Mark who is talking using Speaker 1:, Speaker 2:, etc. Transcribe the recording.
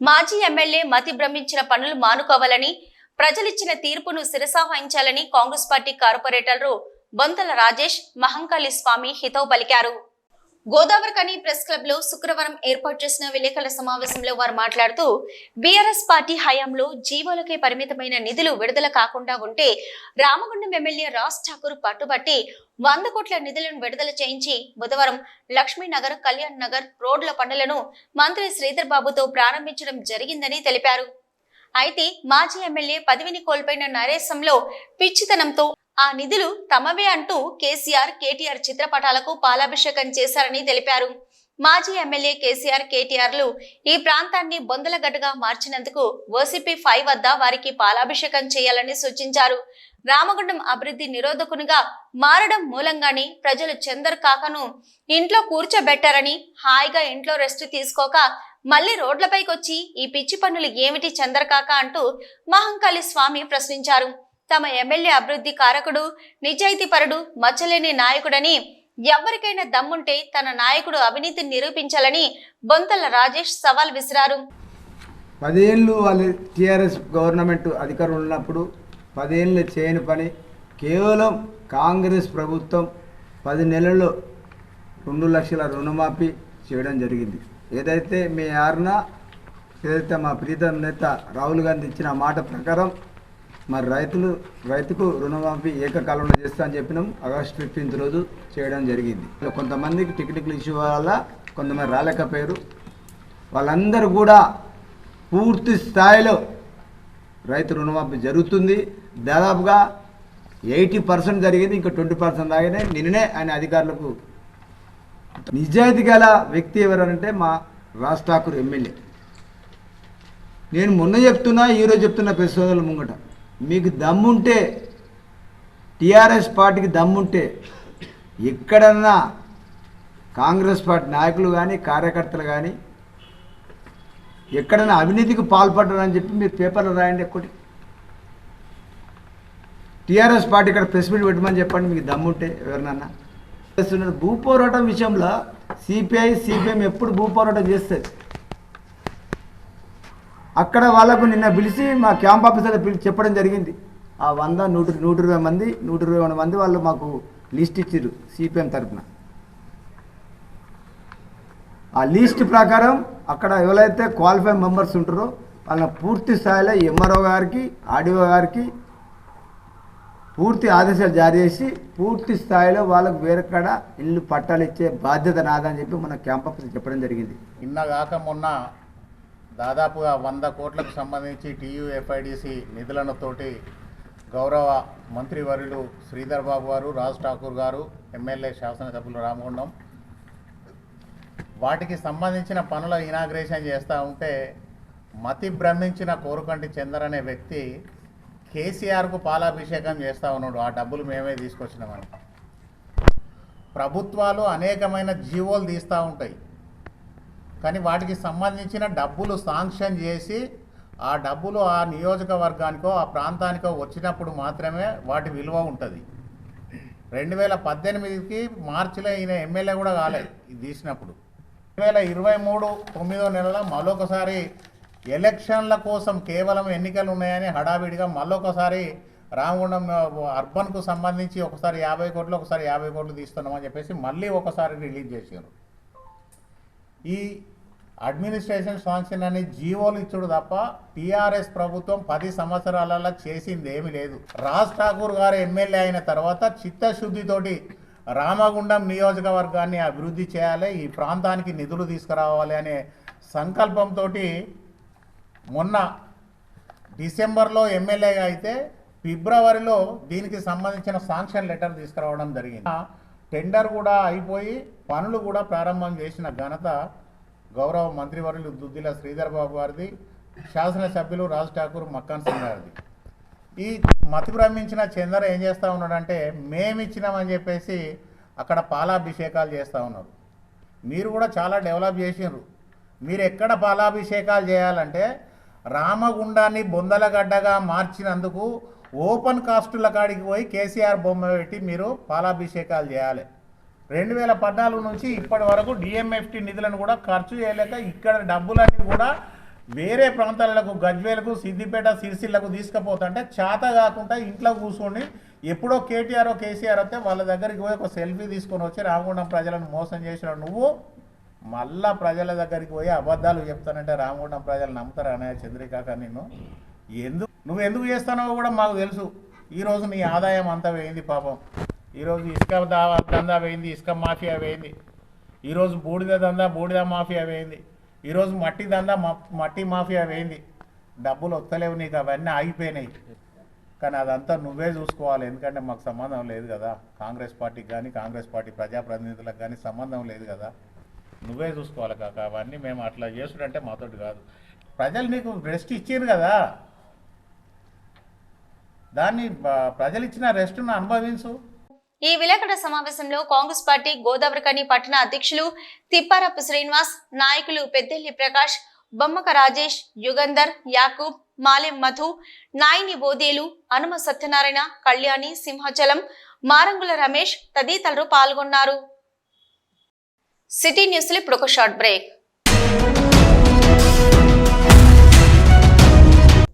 Speaker 1: మాజీ ఎమ్మెల్యే మతి భ్రమించిన పనులు మానుకోవాలని ప్రజలిచ్చిన తీర్పును శిరసావహించాలని కాంగ్రెస్ పార్టీ కార్పొరేటర్లు బొంతల రాజేష్ మహంకాళి స్వామి హితవు పలికారు. గోదావరి కని ప్రెస్ క్లబ్లో శుక్రవారం ఏర్పాటు చేసిన విలేకరుల సమావేశంలో వారు మాట్లాడుతూ బీఆర్ఎస్ పార్టీ హయాంలో జీవోలకే పరిమితమైన నిధులు విడుదల కాకుండా ఉంటే రామగుండం ఎమ్మెల్యే రాజ్ ఠాకూర్ పట్టుబట్టి వంద కోట్ల నిధులను విడుదల చేయించి బుధవారం లక్ష్మీనగర్ కళ్యాణ్ నగర్ రోడ్ల పనులను మంత్రి శ్రీధర్ బాబుతో ప్రారంభించడం జరిగిందని తెలిపారు. అయితే మాజీ ఎమ్మెల్యే పదవిని కోల్పోయిన నరేశంలో పిచ్చితనంతో ఆ నిధులు తమవే అంటూ కేసీఆర్ కేటీఆర్ చిత్రపటాలకు పాలాభిషేకం చేశారని తెలిపారు. మాజీ ఎమ్మెల్యే కేసీఆర్ కేటీఆర్లు ఈ ప్రాంతాన్ని బొందలగడ్డగా మార్చినందుకు ఓసీపీ ఫైవ్ వద్ద వారికి పాలాభిషేకం చేయాలని సూచించారు. రామగుండం అభివృద్ధి నిరోధకునిగా మారడం మూలంగానే ప్రజలు చందర్ కాకను ఇంట్లో కూర్చోబెట్టారని హాయిగా ఇంట్లో రెస్ట్ తీసుకోక మళ్ళీ రోడ్లపైకి వచ్చి ఈ పిచ్చి పనులు ఏమిటి చందరకాక అంటూ మహంకాళి స్వామి ప్రశ్నించారు. తమ ఎమ్మెల్యే అభివృద్ధి కారకుడు నిజాయితీపరుడు మచ్చలేని నాయకుడని ఎవరికైనా దమ్ముంటే తన నాయకుడు అవినీతిని నిరూపించాలని బొంతల రాజేష్ సవాల్ విసిరారు.
Speaker 2: పదేళ్ళు వాళ్ళు టీఆర్ఎస్ గవర్నమెంట్ అధికారం ఉన్నప్పుడు పదేళ్ళు చేయని పని కేవలం కాంగ్రెస్ ప్రభుత్వం పది నెలల్లో రెండు లక్షల రుణమాఫీ చేయడం జరిగింది. ఏదైతే మీ ఆరున ఏదైతే మా ప్రీతం నేత రాహుల్ గాంధీ ఇచ్చిన మాట ప్రకారం మరి రైతులు రైతుకు రుణమాఫీ ఏకకాలంలో చేస్తా అని చెప్పినాం. ఆగస్ట్ ఫిఫ్టీన్త్ రోజు చేయడం జరిగింది. కొంతమందికి టికెట్లు ఇష్యూ వల్ల కొంతమంది రాలేకపోయారు. వాళ్ళందరూ కూడా పూర్తి స్థాయిలో రైతు రుణమాఫీ జరుగుతుంది. దాదాపుగా ఎయిటీ పర్సెంట్ జరిగింది ఇంకా ట్వంటీ పర్సెంట్ దాగానే. నిన్ననే ఆయన అధికారులకు నిజాయితీ గల వ్యక్తి ఎవరంటే మా రాజ్ ఠాకూర్ ఎమ్మెల్యే. నేను మొన్న చెప్తున్నా ఈరోజు చెప్తున్నా ప్రెస్ సోదరుల ముంగట. మీకు దమ్ముంటే టీఆర్ఎస్ పార్టీకి దమ్ముంటే ఎక్కడన్నా కాంగ్రెస్ పార్టీ నాయకులు కానీ కార్యకర్తలు కానీ ఎక్కడైనా అవినీతికి పాల్పడ్డారని చెప్పి మీరు పేపర్లో రాయండి ఒకటి టీఆర్ఎస్ పార్టీ ఇక్కడ ప్రెస్ మీట్ పెట్టమని చెప్పండి మీకు దమ్ముంటే ఎవరినన్నా. చేస్తున్నారు భూ పోరాటం విషయంలో సిపిఐ సిపిఎం ఎప్పుడు భూ పోరాటం చేస్తుంది? అక్కడ వాళ్ళకు నిన్న పిలిచి మా క్యాంప్ ఆఫీసర్ పిలిచి చెప్పడం జరిగింది. ఆ వంద నూట నూట ఇరవై మంది నూట ఇరవై రెండు మంది వాళ్ళు మాకు లిస్ట్ ఇచ్చారు సిపిఎం తరఫున ఆ లిస్ట్ ప్రకారం అక్కడ ఎవరైతే క్వాలిఫై మెంబర్స్ ఉంటారో వాళ్ళ పూర్తి స్థాయిలో ఎంఆర్ఓ గారికి ఆర్డీఓ గారికి పూర్తి ఆదేశాలు జారీ చేసి పూర్తి స్థాయిలో వాళ్ళకు వేరేకాడ ఇల్లు పట్టాలు ఇచ్చే బాధ్యత నాదని చెప్పి మన క్యాంప్ ఆఫీసర్ చెప్పడం జరిగింది.
Speaker 3: నిన్నగాక మొన్న దాదాపుగా వంద కోట్లకు సంబంధించి టీయూఎఫ్ఐడిసి నిధులతోటి గౌరవ మంత్రివర్యులు శ్రీధర్ బాబు గారు రాజ్ ఠాకూర్ గారు ఎమ్మెల్యే శాసనసభ్యులు రామగుండం. వాటికి సంబంధించిన పనుల ఇనాగ్రేషన్ చేస్తూ ఉంటే మతి భ్రమించిన కోరుకంటి చందర్ అనే వ్యక్తి కేసీఆర్కు పాలాభిషేకం చేస్తూ ఉన్నాడు. ఆ డబ్బులు మేమే తీసుకొచ్చినామని. ప్రభుత్వాలు అనేకమైన జీవోలు తీస్తూ ఉంటాయి. కానీ వాటికి సంబంధించిన డబ్బులు శాంక్షన్ చేసి ఆ డబ్బులు ఆ నియోజకవర్గానికో ఆ ప్రాంతానికో వచ్చినప్పుడు మాత్రమే వాటి విలువ ఉంటుంది. రెండు వేల పద్దెనిమిదికి మార్చిలో ఈయన ఎమ్మెల్యే కూడా కాలేదు ఇది తీసినప్పుడు. రెండు వేల ఇరవై మూడు తొమ్మిదో నెలలో మరొకసారి ఎలక్షన్ల కోసం కేవలం ఎన్నికలు ఉన్నాయని హడావిడిగా మళ్ళొకసారి రామగుండం అర్బన్కు సంబంధించి ఒకసారి యాభై కోట్లు ఒకసారి యాభై కోట్లు తీస్తున్నామని చెప్పేసి మళ్ళీ ఒకసారి రిలీజ్ చేశారు. ఈ అడ్మినిస్ట్రేషన్ శాంక్షన్ అని జీవోలు ఇచ్చుడు తప్ప టీఆర్ఎస్ ప్రభుత్వం పది సంవత్సరాలలో చేసింది ఏమీ లేదు. రాజ్ ఠాకూర్ గారు ఎమ్మెల్యే అయిన తర్వాత చిత్తశుద్ధితోటి రామగుండం నియోజకవర్గాన్ని అభివృద్ధి చేయాలి ఈ ప్రాంతానికి నిధులు తీసుకురావాలి అనే సంకల్పంతో మొన్న డిసెంబర్లో ఎమ్మెల్యేగా అయితే ఫిబ్రవరిలో దీనికి సంబంధించిన శాంక్షన్ లెటర్ తీసుకురావడం జరిగింది. టెండర్ కూడా అయిపోయి పనులు కూడా ప్రారంభం చేసిన ఘనత గౌరవ మంత్రివర్యులు దుద్దిల శ్రీధర్ బాబు గారిది శాసనసభ్యులు రాజ్ ఠాకూర్ మక్కాన్ సింగ్ గారిది. ఈ మతి భ్రమించిన చందర్ ఏం చేస్తూ ఉన్నాడంటే మేమిచ్చినామని చెప్పేసి అక్కడ పాలాభిషేకాలు చేస్తూ ఉన్నారు. మీరు కూడా చాలా డెవలప్ చేసినారు మీరు ఎక్కడ పాలాభిషేకాలు చేయాలంటే రామగుండాన్ని బొందలగడ్డగా మార్చినందుకు ఓపెన్ కాస్టుల కాడికి పోయి కేసీఆర్ బొమ్మ పెట్టి మీరు పాలాభిషేకాలు చేయాలి. రెండు వేల పద్నాలుగు నుంచి ఇప్పటి వరకు డిఎంఎఫ్టీ నిధులను కూడా ఖర్చు చేయలేక ఇక్కడ డబ్బులన్నీ కూడా వేరే ప్రాంతాలకు గజ్వేలకు సిద్దిపేట సిరిసిల్లకు తీసుకుపోతుంటే చేత కాకుండా ఇంట్లో కూర్చొని ఎప్పుడో కేటీఆర్ కేసీఆర్ వస్తే వాళ్ళ దగ్గరికి పోయి ఒక సెల్ఫీ తీసుకొని వచ్చి రామగుండం ప్రజలను మోసం చేసిన నువ్వు మళ్ళా ప్రజల దగ్గరికి పోయి అబద్ధాలు చెప్తానంటే రామగుండం ప్రజలు నమ్ముతారా అనే చంద్రికాక నిన్ను? ఎందుకు నువ్వు ఎందుకు చేస్తానో కూడా మాకు తెలుసు. ఈరోజు నీ ఆదాయం అంతా వేయింది పాపం. ఈరోజు ఇసుక దందా వేయింది ఇసుక మాఫియా వేయింది ఈరోజు బూడిద దందా బూడిద మాఫియా వేయింది ఈరోజు మట్టి దందా మట్టి మాఫియా వేయింది డబ్బులు వస్తలేవు నీకు అవన్నీ ఆగిపోయినాయి. కానీ అదంతా నువ్వే చూసుకోవాలి. ఎందుకంటే మాకు సంబంధం లేదు కదా. కాంగ్రెస్ పార్టీకి కానీ కాంగ్రెస్ పార్టీ ప్రజాప్రతినిధులకు కానీ సంబంధం లేదు కదా. నువ్వే చూసుకోవాలి కాక. అవన్నీ మేము అట్లా చేసుడంటే మాతోటి కాదు. ప్రజలు నీకు రెస్ట్ ఇచ్చారు కదా. దాన్ని ప్రజలు ఇచ్చిన రెస్ట్ను అనుభవించు.
Speaker 1: ఈ విలేకరుల సమావేశంలో కాంగ్రెస్ పార్టీ గోదావరికని పట్టణ అధ్యక్షులు తిప్పారపు శ్రీనివాస్ నాయకులు పెద్దెల్లి ప్రకాష్ బొమ్మక రాజేష్ యుగంధర్ యాకూబ్ మాలెం మధు నాయిని బోదేలు హనుమ సత్యనారాయణ కళ్యాణి సింహాచలం మారంగుల రమేష్ తదితరులు పాల్గొన్నారు. సిటీ న్యూస్ ఇప్పుడు ఒక షార్ట్ బ్రేక్.